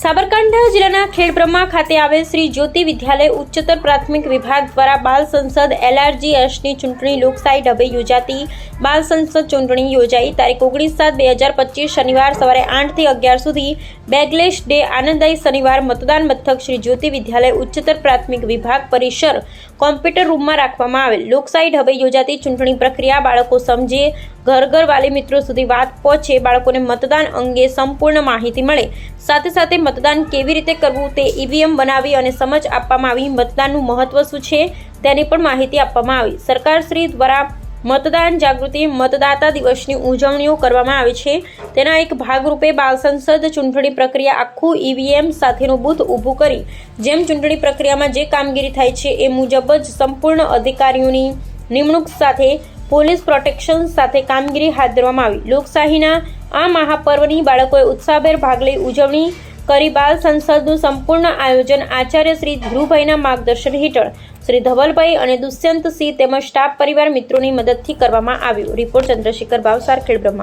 સાબરકાંઠા જિલ્લાના ખેડબ્રહ્મા ખાતે આવેલ શ્રી જ્યોતિ વિદ્યાલય ઉચ્ચતર પ્રાથમિક વિભાગ દ્વારા બાલ સંસદ એલઆરજીએસની ચૂંટણી લોકશાહી ઢબે યોજાતી. બાલ સંસદ ચૂંટણી યોજાઈ. તારીખ ઓગણીસ સાત બે હજાર પચીસ શનિવાર સવારે આઠથી અગિયાર સુધી બેગલેશ ડે આનંદાઈ શનિવાર મતદાન મથક શ્રી જ્યોતિ વિદ્યાલય ઉચ્ચતર પ્રાથમિક વિભાગ પરિસર કોમ્પ્યુટર રૂમમાં રાખવામાં આવેલ. લોકશાહી ઢબે યોજાતી ચૂંટણી પ્રક્રિયા બાળકો સમજે ઘર ઘર વાલી મિત્રો સુધી વાત પહોંચે, બાળકોને મતદાન અંગે સંપૂર્ણ માહિતી મળે. સાથે સાથે મતદાન કેવી રીતે કરવું તે ઈવીએમ બનાવી અને સમજ આપવામાં આવી. મતદાનનું મહત્વ શું છે તેની પણ માહિતી આપવામાં આવી. સરકારશ્રી દ્વારા મતદાન જાગૃતિ મતદાતા દિવસની ઉજવણીઓ કરવામાં આવે છે. તેના એક ભાગરૂપે બાલ સંસદ ચૂંટણી પ્રક્રિયા આખું ઈવીએમ સાથેનું બૂથ ઊભું કરી. જેમ ચૂંટણી પ્રક્રિયામાં જે કામગીરી થાય છે એ મુજબ જ સંપૂર્ણ અધિકારીઓની નિમણૂક સાથે પોલીસ પ્રોટેક્શન સાથે કામગીરી હાથ ધરવામાં આવી. લોકશાહીના આ મહાપર્વની બાળકોએ ઉત્સાહભેર ભાગ લઈ ઉજવણી કરી. બાલ સંસદનું સંપૂર્ણ આયોજન આચાર્ય શ્રી ધ્રુવભાઈના માર્ગદર્શન હેઠળ. શ્રી ધવલભાઈ અને દુષ્યંતસિંહ તેમજ સ્ટાફ પરિવાર મિત્રોની મદદથી કરવામાં આવ્યું. રિપોર્ટ ચંદ્રશેખર ભાવસાર ખેડબ્રહ્મા.